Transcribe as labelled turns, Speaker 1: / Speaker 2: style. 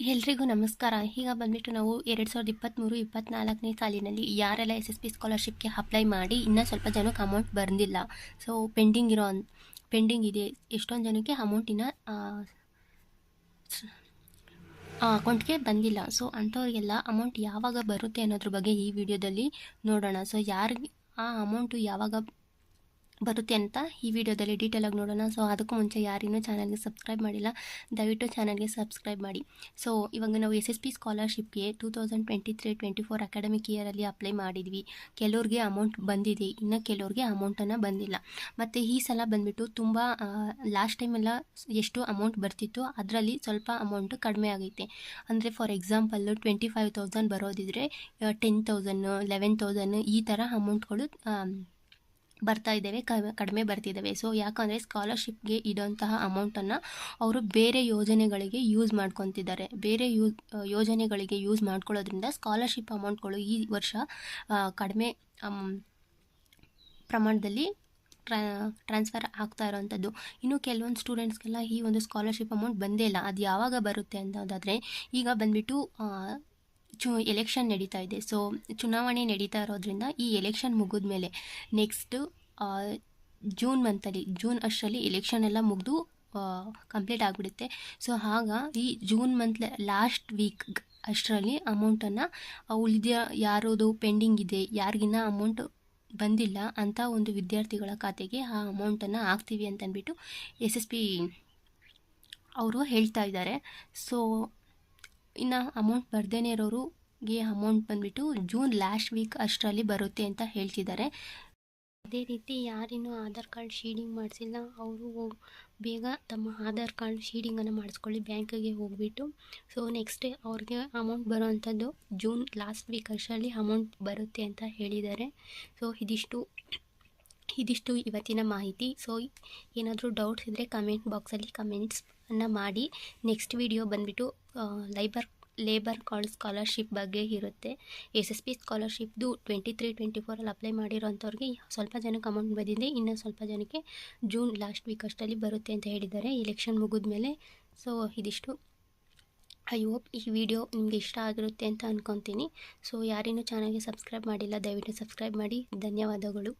Speaker 1: ಎಲ್ರಿಗೂ ನಮಸ್ಕಾರ. ಈಗ ಬಂದ್ಬಿಟ್ಟು ನಾವು ಎರಡು ಸಾವಿರದ ಇಪ್ಪತ್ತ್ಮೂರು ಇಪ್ಪತ್ತ್ನಾಲ್ಕನೇ ಸಾಲಿನಲ್ಲಿ ಯಾರೆಲ್ಲ ಎಸ್ ಎಸ್ ಪಿ ಸ್ಕಾಲರ್ಶಿಪ್ಗೆ ಅಪ್ಲೈ ಮಾಡಿ ಇನ್ನೂ ಸ್ವಲ್ಪ ಜನಕ್ಕೆ ಅಮೌಂಟ್ ಬಂದಿಲ್ಲ ಸೊ ಪೆಂಡಿಂಗ್ ಇರೋ ಪೆಂಡಿಂಗ್ ಇದೆ. ಎಷ್ಟೊಂದು ಜನಕ್ಕೆ ಅಮೌಂಟಿನ ಅಕೌಂಟ್ಗೆ ಬಂದಿಲ್ಲ. ಸೊ ಅಂಥವ್ರಿಗೆಲ್ಲ ಅಮೌಂಟ್ ಯಾವಾಗ ಬರುತ್ತೆ ಅನ್ನೋದ್ರ ಬಗ್ಗೆ ಈ ವಿಡಿಯೋದಲ್ಲಿ ನೋಡೋಣ. ಸೊ ಯಾರಿಗೆ, ಆ ಅಮೌಂಟು ಯಾವಾಗ ಬರುತ್ತೆ ಅಂತ ಈ ವಿಡಿಯೋದಲ್ಲಿ ಡೀಟೇಲಾಗಿ ನೋಡೋಣ. ಸೊ ಅದಕ್ಕೂ ಮುಂಚೆ ಯಾರಿನ್ನೂ ಚಾನಲ್ಗೆ ಸಬ್ಸ್ಕ್ರೈಬ್ ಮಾಡಿಲ್ಲ, ದಯವಿಟ್ಟು ಚಾನಲ್ಗೆ ಸಬ್ಸ್ಕ್ರೈಬ್ ಮಾಡಿ. ಸೊ ಇವಾಗ ನಾವು S S P ಸ್ಕಾಲರ್ಶಿಪ್ಗೆ two thousand twenty three twenty four academic ಇಯರಲ್ಲಿ apply ಮಾಡಿದ್ವಿ. ಕೆಲವ್ರಿಗೆ ಅಮೌಂಟ್ ಬಂದಿದೆ, ಇನ್ನು ಕೆಲವ್ರಿಗೆ ಅಮೌಂಟನ್ನು ಬಂದಿಲ್ಲ. ಮತ್ತು ಈ ಸಲ ಬಂದುಬಿಟ್ಟು ತುಂಬ ಲಾಸ್ಟ್ ಟೈಮೆಲ್ಲ ಎಷ್ಟು ಅಮೌಂಟ್ ಬರ್ತಿತ್ತು, ಅದರಲ್ಲಿ ಸ್ವಲ್ಪ ಅಮೌಂಟ್ ಕಡಿಮೆ ಆಗೈತೆ. ಅಂದರೆ for example twenty five thousand ಬರೋದಿದ್ರೆ ten thousand eleven thousand ಈ ಥರ ಅಮೌಂಟ್ಗಳು ಬರ್ತಾ ಇದ್ದೇವೆ ಕಡಿಮೆ ಬರ್ತಿದ್ದಾವೆ. ಸೊ ಯಾಕಂದರೆ ಸ್ಕಾಲರ್ಶಿಪ್ಗೆ ಇಡೋಂತಹ ಅಮೌಂಟನ್ನು ಅವರು ಬೇರೆ ಯೋಜನೆಗಳಿಗೆ ಯೂಸ್ ಮಾಡ್ಕೊತಿದ್ದಾರೆ. ಬೇರೆ ಯೂಸ್ ಯೋಜನೆಗಳಿಗೆ ಯೂಸ್ ಮಾಡ್ಕೊಳ್ಳೋದ್ರಿಂದ ಸ್ಕಾಲರ್ಶಿಪ್ ಅಮೌಂಟ್ಗಳು ಈ ವರ್ಷ ಕಡಿಮೆ ಪ್ರಮಾಣದಲ್ಲಿ ಟ್ರಾ ಟ್ರಾನ್ಸ್ಫರ್ ಆಗ್ತಾ ಇರೋವಂಥದ್ದು ಇನ್ನು ಕೆಲವೊಂದು ಸ್ಟೂಡೆಂಟ್ಸ್ಗೆಲ್ಲ ಈ ಒಂದು ಸ್ಕಾಲರ್ಶಿಪ್ ಅಮೌಂಟ್ ಬಂದೇ ಇಲ್ಲ. ಅದು ಯಾವಾಗ ಬರುತ್ತೆ ಅನ್ನೋದಾದರೆ, ಈಗ ಬಂದುಬಿಟ್ಟು ಚು ಎಲೆಕ್ಷನ್ ನಡೀತಾ ಇದೆ. ಸೊ ಚುನಾವಣೆ ನಡೀತಾ ಇರೋದ್ರಿಂದ ಈ ಎಲೆಕ್ಷನ್ ಮುಗಿದ ಮೇಲೆ ನೆಕ್ಸ್ಟು ಜೂನ್ ಮಂತಲ್ಲಿ ಜೂನ್ ಅಷ್ಟರಲ್ಲಿ ಎಲೆಕ್ಷನ್ ಎಲ್ಲ ಮುಗಿದು ಕಂಪ್ಲೀಟ್ ಆಗಿಬಿಡುತ್ತೆ. ಸೊ ಆಗ ಈ ಜೂನ್ ಮಂತ್ ಲಾಸ್ಟ್ ವೀಕ್ ಅಷ್ಟರಲ್ಲಿ ಅಮೌಂಟನ್ನು ಉಳಿದ ಯಾರೋದು ಪೆಂಡಿಂಗ್ ಇದೆ, ಯಾರಿಗಿನ್ನ ಅಮೌಂಟ್ ಬಂದಿಲ್ಲ ಅಂತ ಒಂದು ವಿದ್ಯಾರ್ಥಿಗಳ ಖಾತೆಗೆ ಆ ಅಮೌಂಟನ್ನು ಹಾಕ್ತೀವಿ ಅಂತಂದ್ಬಿಟ್ಟು ಎಸ್ ಎಸ್ ಪಿ ಅವರು ಹೇಳ್ತಾ ಇದ್ದಾರೆ. ಸೊ ಇನ್ನು ಅಮೌಂಟ್ ಬರ್ದೇನೆ ಇರೋರಿಗೆ ಅಮೌಂಟ್ ಬಂದುಬಿಟ್ಟು ಜೂನ್ ಲಾಸ್ಟ್ ವೀಕ್ ಅಷ್ಟರಲ್ಲಿ ಬರುತ್ತೆ ಅಂತ ಹೇಳ್ತಿದ್ದಾರೆ. ಅದೇ ರೀತಿ ಯಾರಿನ್ನೂ ಆಧಾರ್ ಕಾರ್ಡ್ ಶೀಡಿಂಗ್ ಮಾಡಿಸಿಲ್ಲ, ಅವರು ಬೇಗ ತಮ್ಮ ಆಧಾರ್ ಕಾರ್ಡ್ ಶೀಡಿಂಗನ್ನು ಮಾಡಿಸ್ಕೊಳ್ಳಿ ಬ್ಯಾಂಕಿಗೆ ಹೋಗ್ಬಿಟ್ಟು. ಸೊ ನೆಕ್ಸ್ಟ್ ಅವ್ರಿಗೆ ಅಮೌಂಟ್ ಬರೋವಂಥದ್ದು ಜೂನ್ ಲಾಸ್ಟ್ ವೀಕ್ ಅಷ್ಟರಲ್ಲಿ ಅಮೌಂಟ್ ಬರುತ್ತೆ ಅಂತ ಹೇಳಿದ್ದಾರೆ. ಸೊ ಇದಿಷ್ಟು. ಇದಿಷ್ಟು ಇವತ್ತಿನ ಮಾಹಿತಿ. ಸೊ ಏನಾದರೂ ಡೌಟ್ಸ್ ಇದ್ದರೆ ಕಮೆಂಟ್ ಬಾಕ್ಸಲ್ಲಿ ಕಮೆಂಟ್ಸನ್ನು ಮಾಡಿ. ನೆಕ್ಸ್ಟ್ ವಿಡಿಯೋ ಬಂದುಬಿಟ್ಟು ಲೈಬರ್ ಲೇಬರ್ ಕಾಲ್ ಸ್ಕಾಲರ್ಶಿಪ್ ಬಗ್ಗೆ ಇರುತ್ತೆ. ಎಸ್ ಎಸ್ ಪಿ ಸ್ಕಾಲರ್ಶಿಪ್ದು ಟ್ವೆಂಟಿ ತ್ರೀ ಟ್ವೆಂಟಿ ಫೋರಲ್ಲಿ ಅಪ್ಲೈ ಮಾಡಿರೋಂಥವ್ರಿಗೆ ಸ್ವಲ್ಪ ಜನಕ್ಕೆ ಅಮೌಂಟ್ ಬಂದಿದೆ. ಇನ್ನು ಸ್ವಲ್ಪ ಜನಕ್ಕೆ ಜೂನ್ ಲಾಸ್ಟ್ ವೀಕ್ ಅಷ್ಟರಲ್ಲಿ ಬರುತ್ತೆ ಅಂತ ಹೇಳಿದ್ದಾರೆ. ಎಲೆಕ್ಷನ್ ಮುಗಿದ ಮೇಲೆ ಸೊ ಇದಿಷ್ಟು. ಐ ಹೋಪ್ ಈ ವಿಡಿಯೋ ನಿಮಗೆ ಇಷ್ಟ ಆಗಿರುತ್ತೆ ಅಂತ ಅಂದ್ಕೊತೀನಿ ಸೊ ಯಾರೇನೂ ಚಾನಲ್ಗೆ ಸಬ್ಸ್ಕ್ರೈಬ್ ಮಾಡಿಲ್ಲ, ದಯವಿಟ್ಟು ಸಬ್ಸ್ಕ್ರೈಬ್ ಮಾಡಿ. ಧನ್ಯವಾದಗಳು.